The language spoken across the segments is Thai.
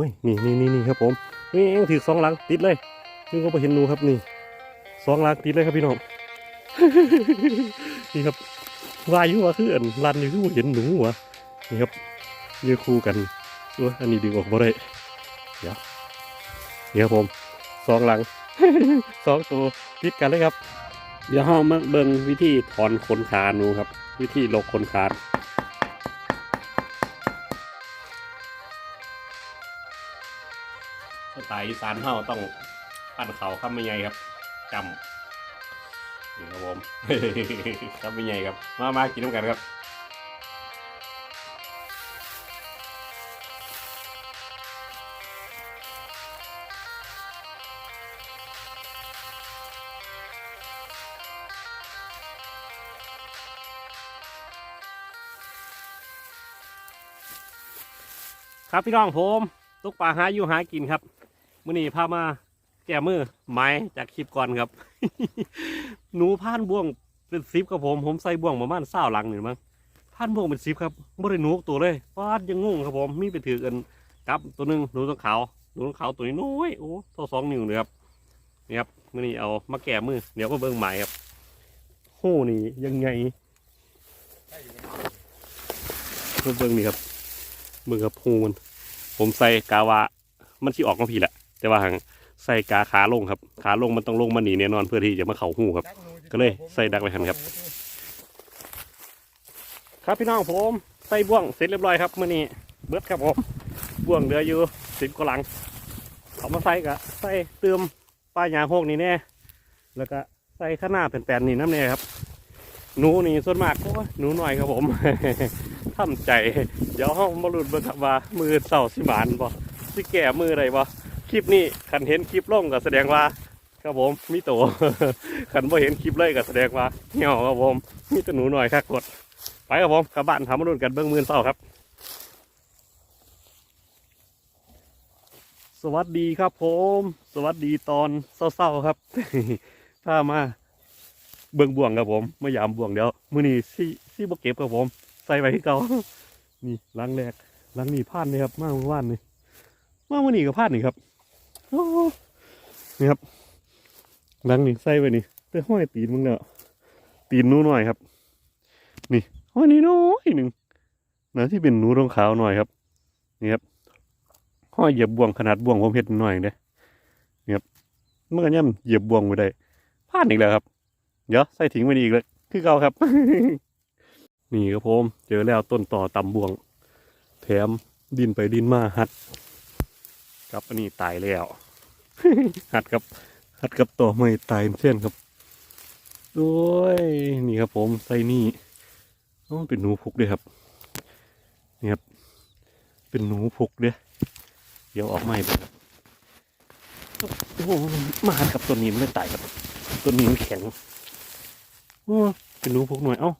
อ้ยนี่นี่นี่นี่ครับผมนี่เองถือสองหลังติดเลยนี่ก็ไปเห็นหนูครับนี่สองหลังติดเลยครับพี่น้องนี่ครับวาอยุว่าคืออันรันอยู่คือเห็นหนูวะนี่ครับยืนคู่กันโอ้ยอันนี้ดึงออกบ่ได้เดี๋ยวนี่ครับผมสองหลังสองตัวติดกันเลยครับ เดี๋ยวเรามาเบิ่งวิธีถอนขนขาหนูครับ วิธีลกขนขา สไตล์อีสานเฮาต้องปั้นเขาข้ามไม่ไงครับจำนี่ครับผมข้ามไม่ไงครับ มามากินน้ำกันครับครับพี่น้องผม ตุกปลาหาอยู่หากินครับ มื่อนี้พามาแก้มือไม้จากคลิปก่อนครับ หนูผ่านบ่วงเป็นซิปครับผมผมใส่บ่วงประมาณเศร้าหลังหนึ่งมั้งผ่านบ่วงเป็นซิปครับไม่ได้หนูตัวเลยฟาดยังงงครับผมมีไปถือกันกับตัวหนึ่งหนูต้องขาวหนูต้องขาวตัวนี้น้อยโอ้เท่าสองนิ้วเลยครับนี่ครับมื่อนี้เอามาแก้มือเดี๋ยวก็เบิ่งใหม่ครับโหนี่ยังไงเบิ่งนี่ครับมือกับพูมันผมใส่กาวามันที่ออกมาพี่แหละ แต่ว่าหางใส่กาขาลงครับ ขาลงมันต้องลงมาหนีแน่นอนเพื่อที่จะมาเข่าหูครับ ก็เลยใส่ดักไว้หันครับ ครับพี่น้องผมใส่บ่วงเสร็จเรียบร้อยครับมื่อนี้เบิดครับผมบ่วงเหลืออยู่สิบกว่าหลังเอามาใส่กะใส่เติมป้ายยาโฮกนี่แน่แล้วก็ใส่ข้างหน้าแผ่นๆนี่น้ำเนี่ยครับหนูนี่ส่วนมากโอ้ยหนูหน่อยครับผมทำใจ เดี๋ยวห้องมาหลุดเบิ่งครับว่ามือเสาสิบานบ่สิแก่มืออะไรบ่ คลิปนี้ขันเห็นคลิปล่งก็แสดงว่า ครับผมมีโตขันบ่เห็นคลิปเลยก็แสดงว่าเหี่ยวครับผมมีตัวหนูหน่อยครับกดไปครับผมกลับบ้านทำมาหลุดกันเบิ่งมือเสาครับ สวัสดีครับผม สวัสดีตอนเศร้าๆครับถ้ามาเบิ่งบ่วงครับผมไมายามบ่วงเดี๋ยวมื้อนี้สิสิบ่เก็บครับผม ใส่ไว้ที่เก่านี่ล้างแรกล้างนี่พลาดนี่ครับมาเมื่อวานนี่มาเมื่อนี้ก็พลาดนี่ครับ นี่ครับล้างนี่ใส่ไว้นี่ไปห้อยตีนมึงเนาะตีนนูหน่อยครับ นี่ห้อยนี่น้อยหนึ่งนะที่เป็นหนูรองขาวหน่อยครับ นี่ครับห้อยเหยียบบ่วงขนาดบ่วงผมเห็ดหน่อยเด้นี่ครับเมื่อกี้เหยียบบ่วงไปได้พลาดอีกแล้วครับ เดี๋ยวใส่ทิ้งไว้นี่อีกเลยคือเก่าครับ นี่ครับผมเจอแล้วต้นต่อตำบ่วง แถมดินไปดินมาหัด ครับอันนี้ตายแล้ว หัดกับหัดกับต่อไม่ตายเช่นครับโอ้ยนี่ครับผมใส่นี่อ๋อเป็นหนูพุกด้วยครับนี่ครับ เป็นหนูพุกเด้อเดี๋ยวออกไม่ไปโอ้มาหัดกับต้นนี้มันไม่ตายครับต้นนี้มันแข็งโอ้เป็นหนูพุกหน่อยเอ้า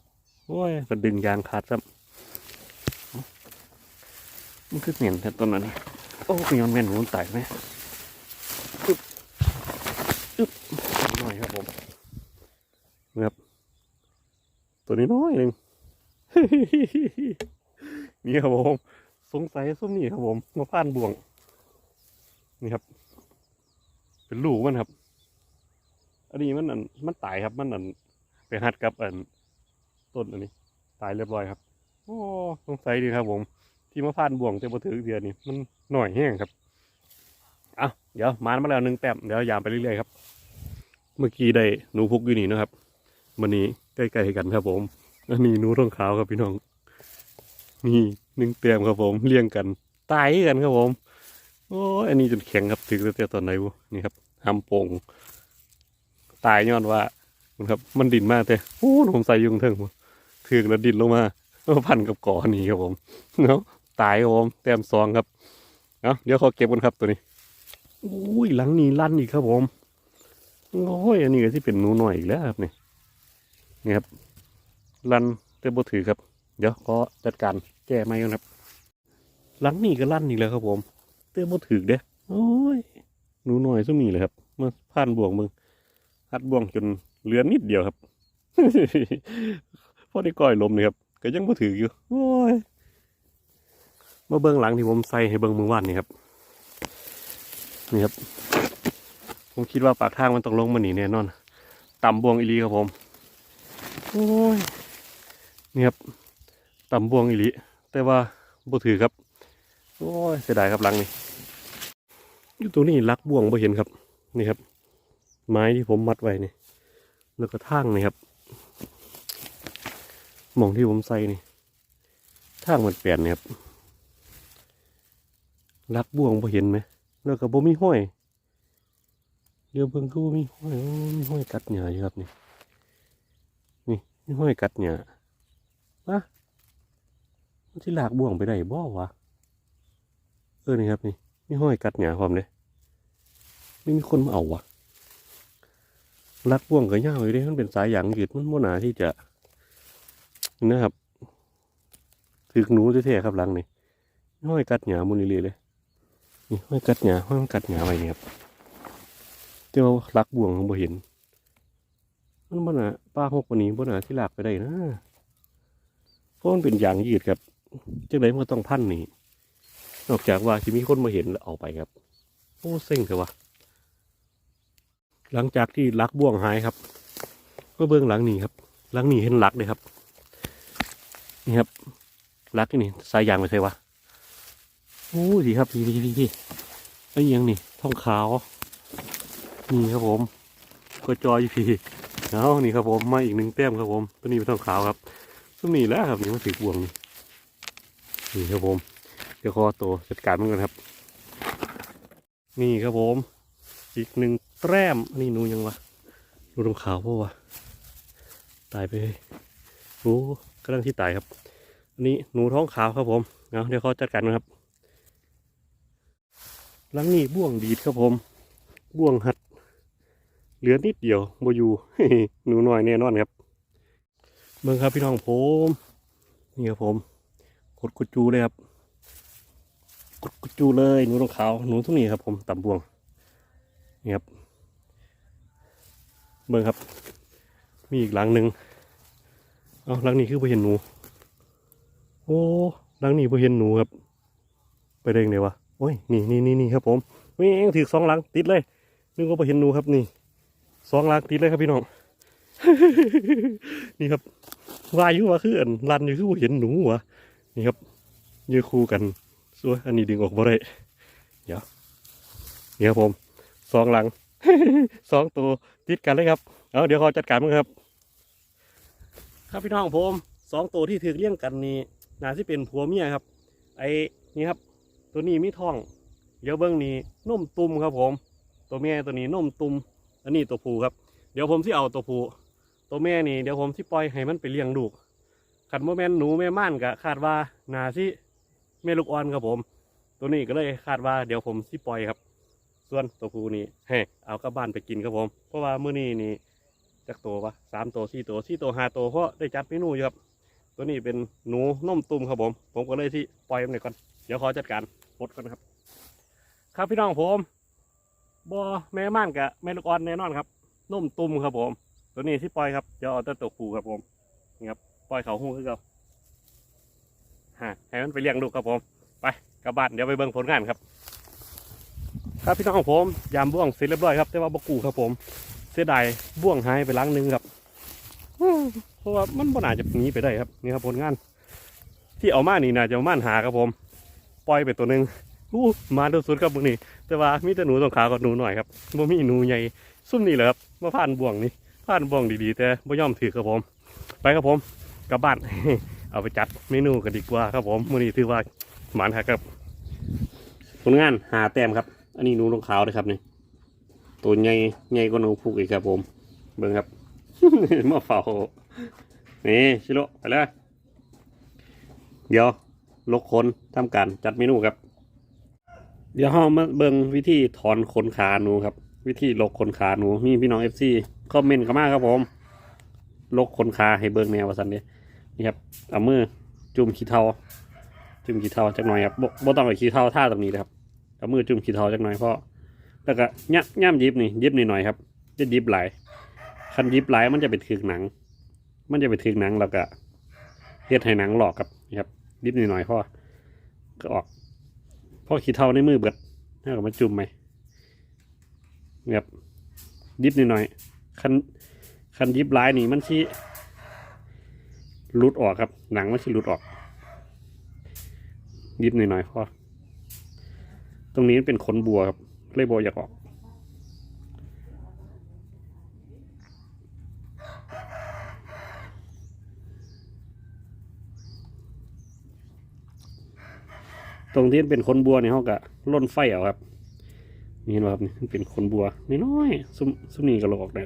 โอ้ยมันดึงยางขาดครับมันคือเหนียนแต่ต้นนั้นนี่ โอ้ยอนแม่นหนูมันตายไหมอึบอึบหน่อยครับผมนะครับตัวนี้น้อยหนึ่งนี่ครับผมสงสัยส้มนี่ครับผมมาผ่านบ่วง นี่ครับ เป็นลูกมันครับ อันนี้มันอันมันตายครับ มันอันไปหัดกับอันต้นอันนี้ ตายเรียบร้อยครับ โอ้สงสัยดีครับผม ที่มาพานบ่วงแต่บ่ถือเดือนนี่มันหน่อยแห้งครับเอาเดี๋ยวมามาแล้วหนึ่งแต้มเดี๋ยวยามไปเรื่อยๆครับ เมื่อกี้ได้หนูพุกอยู่นี่นะครับวันนี้ใกล้ๆกันครับผมอันนี้หนูทองขาวครับพี่น้องนี่หนึ่งแต้มครับผมเรียงกันตายกันครับผมโอ้อันนี้จนแข็งครับถือแต่ตอนไหนวะนี่ครับหำโป่งตายย้อนว่าครับ มันดินมากแต่โอ้ผมใส่ยุงเถิงถือกแล้วดินลงมามาพันกับก่อนี่ครับผมเนาะ ตายครับผมแต้มสองครับเอาเดี๋ยวเขาเก็บกันครับตัวนี้อุ้ยหลังนี้ลั่นอีกครับผมโอ้ยอันนี้ก็ที่เป็นหนูหน่อยอีกแล้วครับนี่นี่ครับลั่นแต่บ่ถือครับ เดี๋ยวขอจัดการแก้ไม้กันครับ หลังนี้ก็ลั่นอีกแล้วครับผมแต่บ่ถือเด้โอ้ยหนูหน่อยซุ่มนี่เลยครับมาผ่านบ่วงมึงหัดบ่วงจนเหลือนิดเดียวครับพอได้ก้อยลมเลยครับก็ยังบ่ถืออยู่ โอ้ย มาเบื้องหลังที่ผมใส่ให้เบื้องมือวานนี่ครับ นี่ครับ ผมคิดว่าปากทางมันต้องลงมาหนีแน่นอนต่ำบวงอีหลีครับผมโอ้ยนี่ครับต่ำบวงอีหลีแต่ว่าบ่ถือครับ โอ้ยเสียดายครับหลังนี่อยู่ตัวนี้ลักบวงบ่เห็นครับ นี่ครับ ไม้ที่ผมมัดไว้นี่แล้วก็ทางนี่ครับหมองที่ผมใส่นี่ทางมันเปลี่ยนเนี่ยครับ ลักบ่วงบ่เห็นไหมแล้วก็บ่มีห้อยเดี๋ยวเบิ่งก็บ่มีห้อยมีห้อยกัดหญ้าอยู่ครับนี่นี่มีห้อยกัดหญ้าอะมันสิลากบ่วงไปได้บ่วะเออนี่ครับนี่มีห้อยกัดหญ้าพร้อมเลยนี่มีคนมาเอาวะลักบ่วงก็ยาอยู่ด้มันเป็นสายหยางยืดมันบ่หนาที่จะนะครับถึกหนูแท้ๆครับหลังนี่ห้อยกัดหญ้ามุนเลยเลย นี่ห้อยกัดหญ้าห้อยมันกัดหญ้าไว้นี่ยครับเจ้าลักบ่วงบ่เห็น มันบ่หนาป้าหกวันนี้บ่หนาที่ลากไปได้นะเพราะมันเป็นยางยืดครับจังไดมันก็ต้องพันนี่นอกจากว่าจะมีคนมาเห็นแล้วเอาไปครับโอ้เซ็งเถอะวะหลังจากที่ลักบ่วงหายครับ ก็เบื้องหลังนี่ครับหลังนี่เห็นลักเลยครับ นี่ครับลักนี่สายยางไปใช่วะ โอ้ดีครับพี่พี่พี่พี่ไอ้ยังนี่ทองขาว นี่ครับผม ก็จอยพี่เอานี่ครับผมมาอีกหนึ่งแต้มครับผมตัวนี้เป็นทองขาวครับตัวนี้แล้วครับนี่มันถือบ่วงนี่นี่ครับผม เดี๋ยวขอตัวจัดการมันกันครับ นี่ครับผม อีกหนึ่งแต้มนนี้หนูยังวะหนูตรงขาวปะวะตายไปโอ้กำลังที่ตายครับอันนี้หนูท้องขาวครับผมเอาเดี๋ยวเขาจัดการนะครับ หลังนี้บ่วงดีดครับผม บ่วงหัด เหลือนิดเดียวโบอยูหนูน้อยแน่นอนครับเบิ่งครับพี่น้องผมนี่ครับผมกดกดจูเลยครับกดกดจูเลยหนูตรงขาวหนูทุกนี้ครับ ผมต่ำบ่วงนี่ครับเบิ่งครับ มีอีกหลังหนึ่งเอาหลังนี้คือไ่เห็นหนู โอ้หลังนี้ไ่เห็นหนูครับ ไปได้ยังไงวะ โอ้ยนี่นี่นี่นี่ครับผมนี่เองถือสองหลังติดเลยนึกว่าไ่เห็นหนูครับนี่สองหลังติดเลยครับพี่น้องนี่ครับวาอยุว่าคืออันรันอยู่คือบ่เห็นหนูวะนี่ครับยืนคู่กันสวยอันนี้ดึงออกบ่ได้เดี๋ยวนี่ครับผมสองหลังสองตัวติดกันเลยครับเอาเดี๋ยวขอจัดการมั้งครับ ครับพี่น้องผมสองตัวที่ถือเลี้ยงกันนี่น่าที่เป็นผัวเมียครับ ไอ้นี่ครับ ตัวนี้มีท้อง เดี๋ยวเบิ้องนี่นุ่มตุ่มครับผม ตัวเมียตัวนี้นุ่มตุ่มอันนี้ตัวผู้ครับ เดี๋ยวผมที่เอาตัวผู้ตัวแม่นี่เดี๋ยวผมที่ปล่อยให้มันไปเลี้ยงลูกขันโมแมนหนูแม่ม่านกะคาดว่านาที่แม่ลูกอ่อนครับผม ตัวนี้ก็เลยคาดว่าเดี๋ยวผมสิปล่อยครับ ส่วนตัวผู้นี่ให้เอากลับบ้านไปกินครับผม เพราะว่ามื้อนี้นี่จักตัวปะสามตัวสี่ตัวสี่ตัวห้าตัวเพราะได้จัดเมนูอยู่ครับ ตัวนี้เป็นหนูนมตุ่มครับผม ผมก็เลยที่ปล่อยมันหน่อยก่อน เดี๋ยวขอจัดการ ปลดก่อนครับ ครับพี่น้องผมบอแม่ม่านกับแม่ลูกอ่อนแน่นอนครับนุ่มตุ่มครับผม ตัวนี้ที่ปล่อยครับเดี๋ยวเอาแต่ตัวผูครับผมนี่ครับปล่อยเขาหูคือเขาฮะให้มันไปเลี้ยงลูกครับผม ไปกลับบ้านเดี๋ยวไปเบิ่งผลงานครับ ครับพี่น้องของผมยามบ่วงเสร็จเรียบร้อยครับ แต่ว่าบกูครับผม เสียดายบ่วงหายไปล้างหนึงครับเพราะว่ามันบ่น่าจะหนีไปได้ครับนี่ครับผลงาน ที่เอามานี่น่าจะเอามาหาครับผม ปล่อยไปตัวหนึ่งอู้มาดูสุดครับพวกนี้แต่ว่ามีแต่หนูตรงขากับหนูหน่อยครับบ่มีหนูใหญ่ซุ่มนี่แหละครับมาผ่านบ่วงนี่ผ่านบ่วงดีๆ แต่บ่ยอมถือครับผม ไปครับผมกลับบ้านเอาไปจัดเมนูกันดีกว่าครับผมมื้อนี้ถือว่าหมานครับผลงานหาแต้มครับ อันนี้หนูลงขาวเลยครับนี่ตัวใหญ่ใหญ่กว่าหนูพุกอีกครับผม เบิ่งครับมาเฝ้านี่ชิโร่ไปเลยเดี๋ยว ลกคนทำการจัดเมนูครับ เดี๋ยวเรามาเบิ่งวิธีถอนขนขาหนูครับ วิธีลกขนขาหนูมีพี่น้องเอฟซีคอมเมนต์เข้ามาครับผมลกขนขาให้เบิ่งแนวว่าสันเดียนี่ครับเอามือจุ่มขี้เทาจุ่มขี้เทาจักหน่อยครับบ่บ่ต้องเอาขี้เทาท่าตรงนี้นะครับเอามือจุ่มขี้เทาจักหน่อยเพราะแล้วก็ย่ำย่ำยิบนี่ยิบนิดหน่อยครับ จะยิบหลายคันยิบหลายมันจะไปถึกหนัง มันจะไปถึกหนังแล้วก็เฮ็ดให้หนังหลอกครับนี่ครับ นิดหน่อยเพราะก็ออกพราะขี้เทาในมือเบิดถ้ากับมาจุ่มไหมนี่ครับยิบนิดหน่อยคันคันยิบลายนี่มันชี้หลุดออกครับหนังมันชี้หลุดออกยิบหน่อยๆพ่อตรงนี้เป็นขนบัวครับเลยบัวอยากออก ตรงที่เป็นขนบัวเนี่ยเขากะล่นไฟเอาครับนี่เห็นไหมครับนี่เป็นขนบัวน้อยๆซุ้มซุ้มนี่ก็ลอกได้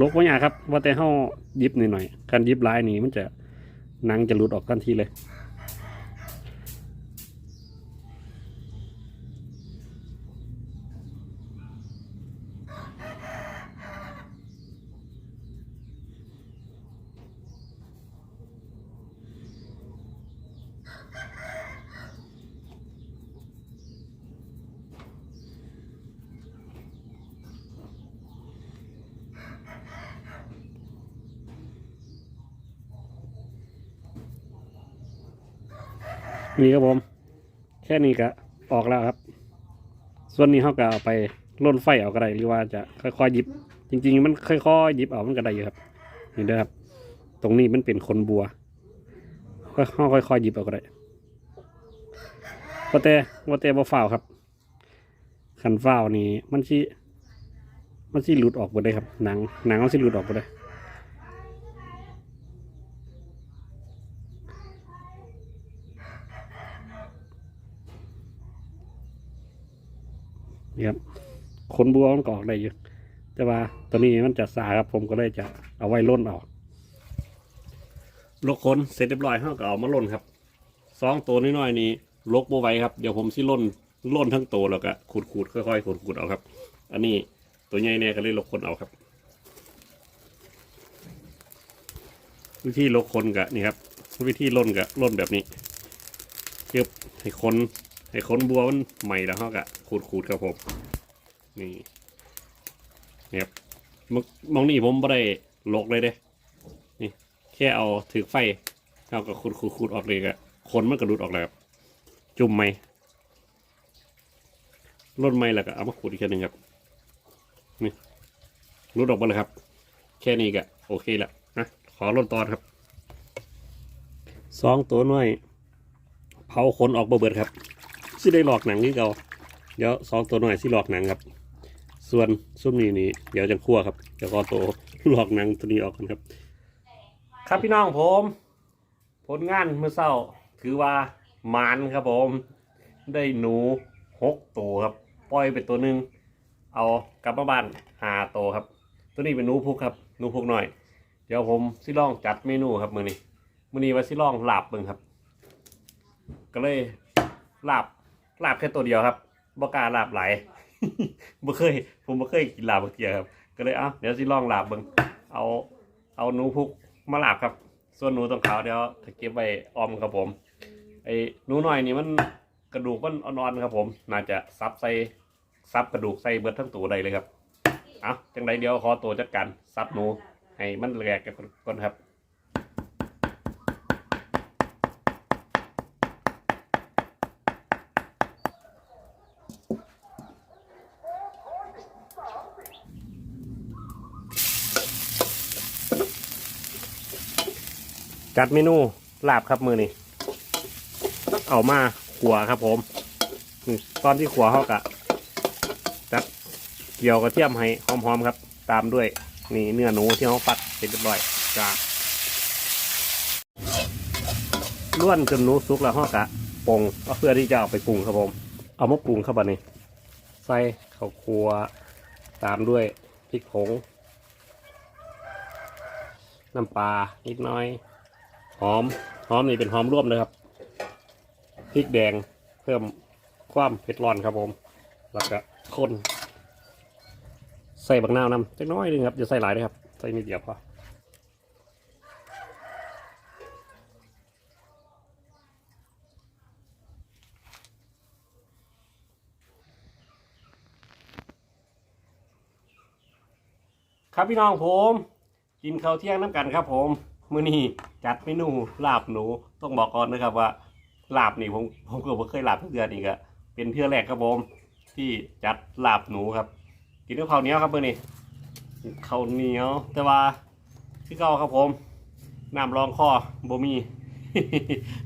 ลกไว้ยากครับ ว่าแต่เ้ายิบหน่อยๆการยิบลายนี้มันจะนังจะหลุดออกทันทีเลย นี่ครับผม แค่นี้ก็ออกแล้วครับ ส่วนนี้เขาก็เอาไปล่นไฟเอาก็ได้หรือว่าจะค่อยๆหยิบ จริง ๆ มันค่อยๆหยิบเอามันก็ได้อยู่ครับนี่เด้ครับ ตรงนี้มันเป็นขนบัวค่อยๆค่อยๆหยิบเอาก็ได้ว่าแต่ว่าแต่บ่ฝ้าวครับขันฝ้าวนี่มันสิมันสิหลุดออกหมดได้ครับ หนังหนังมันสิหลุดออกหมดได้ นี่ครับขนบัวมันก็ออกได้อยู่แต่ว่าตัวนี้มันจะสาครับผมก็เลยจะเอาไว้ล่นออกลกขนเสร็จเรียบร้อยเขาก็เอามาล่นครับสองตัวน้อยๆนี้ลกบัวไว้ครับเดี๋ยวผมสิล่นล่นทั้งตัวแล้วก็ขูดขูดๆค่อยๆขูดขูดๆเอาครับ อันนี้ตัวใหญ่เนี่ยก็เลยลกขนเอาครับ วิธีลกขนกะนี่ครับ วิธีล่นกะล่นแบบนี้เก็บให้ขนให้ขนบัวมันใหม่แล้วเขากะ ขูดขูดๆครับผม นี่เนี่ยครับมองนี่ผมไม่ได้ลกเลยเด้ นี่ แค่เอาถือไฟเอากับขูดขูดขูดออกเลยกะขนมันกระดุดออกแล้วครับจุ่มไหมลดไหมแล้วก็เอามาขูดอีกทีหนึ่งครับนี่รุดออกมาเลยครับ แค่นี้ก็โอเคแล้วนะขอลดตอนครับสองตัวน้อยเผาขนออกบ่เบิดครับสิได้หลอกหนังนี่เก่า เดี๋ยวสองตัวหน่อยสิหลอกหนังครับ ส่วนซุ้มนี้นี่เดี๋ยวจะคั่วครับเดี๋ยวก็โตหลอกหนังตัวนี้ออกกันครับ ครับพี่น้องผม ผลงานเมื่อเช้าถือว่าหมานครับผม ได้หนูหกตัวครับปล่อยไปตัวหนึ่งเอากลับมาบ้านหาตัวครับ ตัวนี้เป็นหนูพุกครับหนูพุกหน่อย เดี๋ยวผมสิลองจัดเมนูครับมือนี้มือนี้ว่าสิลองลาบเบิ่งครับ ก็เลยลาบลาบแค่ตัวเดียวครับ บกล้าลาบไหลบ่เคย ผมบ่เคยกินลาบเมื่อกี้ครับ ก็เลยเอ้าเดี๋ยวสิลองลาบเบิ่งเอา เอาหนูพุกมาลาบครับ ส่วนหนูตรงขาวเดี๋ยวถ้าเก็บไว้ออมครับผม ไอ้หนูหน่อยนี่มันกระดูกมันอ่อนๆครับผม น่าจะซับใส่ซับกระดูกใส่เบิดทั้งตัวได้เลยครับ เอาจังไดเดี๋ยวขอตัวจัดการซับหนูให้มันแหลกกันก่อนครับ จัดเมนูลาบครับมือนี่เอามาขัวครับ ผมตอนที่ขัวเขากะจัดเกี่ยวกระเทียมให้หอมๆครับ ตามด้วยนี่เนื้อหนูที่เขาปัดเสร็จเรียบร้อยจ้าล้วนจนหนูสุกแล้วเขากะปรุงก็เพื่อที่จะเอาไปปรุงครับผม เอามาปรุงครับบันนี้ใส่ข้าวคั่วตามด้วยพริกผงน้ำปลานิดน้อย หอมหอมนี่เป็นหอมร่วมเลยครับพริกแดงเพิ่มความเผ็ดร้อนครับผม แล้วก็คนใส่บักนาวนำจักน้อยหนึงครับอย่าใส่หลายนะครับใส่นิดเดียวพอครับพี่น้องผม กินข้าวเที่ยงน้ำกันครับผม มื้อนี้จัดเมนูลาบหนูต้องบอกก่อนนะครับว่าลาบนี่ผมผมก็บ่เคยลาบเดือนอีกอะเป็นเทื่อแรกครับผมที่จัดลาบหนูครับกินกับข้าวเหนียวครับมื้อนี้ข้าวเหนียวแต่ว่าที่เก่าครับผมน้ำรองคอบ่มี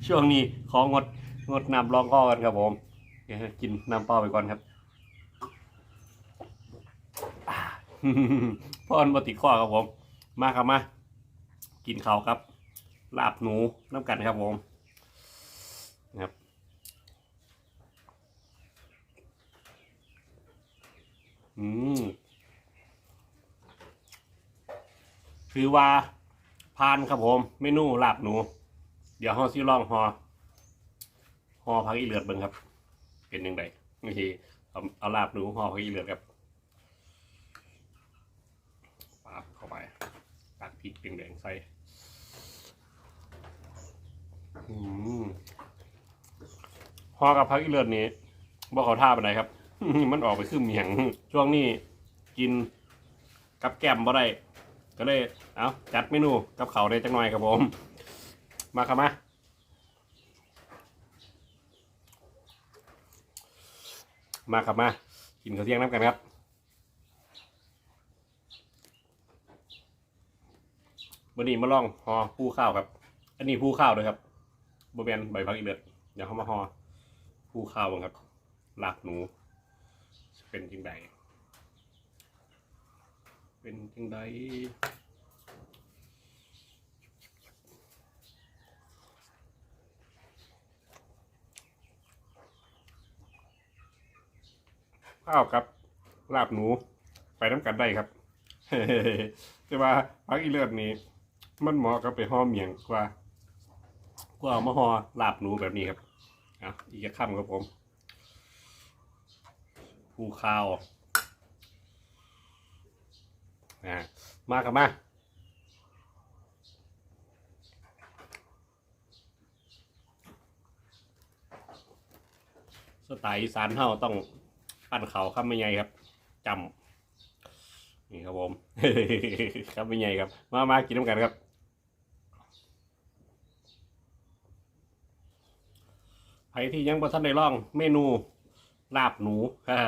ช่วงนี้ของงดงดน้ำรองคอกันครับผมกินน้ำเปล่าไปก่อนครับอ่อนบติข้อครับผม มาครับมา กินเขาครับ ลาบหนูน้ำกันครับผมนะครับอืมคือว่าพานครับผม เมนูลาบหนู เดี๋ยวห่อซิลองห่อห่อพักอีเลือดเบิ่งครับ เป็นยังไงนี่เอาเอาลาบหนูห่อพักอีเลือดครับปาบเข้าไปตักพริกแดงๆใส่ อืมห่อกับพักอีเลือดนี้บ่เขาท่าไปไหนใดครับ มันออกไปคือเมียง ช่วงนี้กินกับแก้มบ่ได้ก็เลย เอาจัดเมนูกับเขาได้จังหน่อยครับผม มาครับมามาครับมา กินข้าวเที่ยงน้ำกันครับ วันนี้มาลองห่อผู้ข้าวครับ อันนี้ผู้ข้าวเลยครับ บะเบนใบพักอีเลือดเดี๋ยวเขามาห่อผู้ข้าวครับลาบหนู เป็นจังใดเป็นจังใดข้าวครับลาบหนูไปน้ำกันได้ครับ แต่ว่าพักอีเลือดนี้ มันเหมาะกับไปห่อเมียงกว่า กว่าเอามาห่อลาบหนูแบบนี้ครับอะอีกจะข้ามครับผมภูข้าวอ่มาครับมาสไตล์อีสานเฮาต้องปั้นเขาครับไม่ไงครับจำนี่ครับผมครับไม่ไงครับ มามากินน้ำกันครับ ใค รที่ยังบ่ทันได้ลองเมนูลาบหนูอ่า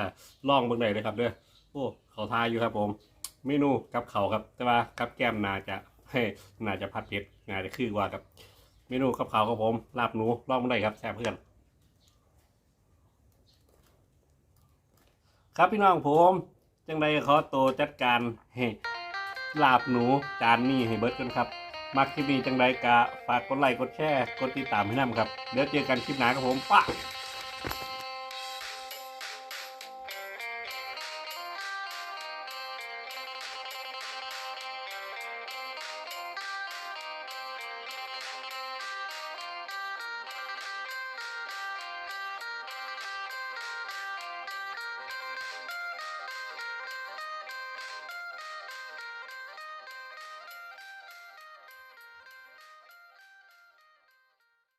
ลองเบิ่งได้เลยครับเด้อโอ้เขาทายอยู่ครับผม เมนูกับเขาครับ แต่ว่ากับแก้มน่าจะให้น่าจะพัดเผ็ดน่าจะคือกว่ากับ เมนูกับเขาครับผมลาบหนูลองเบิ่งได้ครับแซ่บเพื่อนครับพี่น้องผมจังใดขอตัวจัดการให้ลาบหนูจานนี้ให้เบิดกันครับ มักคลิปนี้จังไรกะฝากกดไลค์กดแชร์กดติดตามให้นำครับเดี๋ยวเจอกันคลิปหน้าครับผมปะ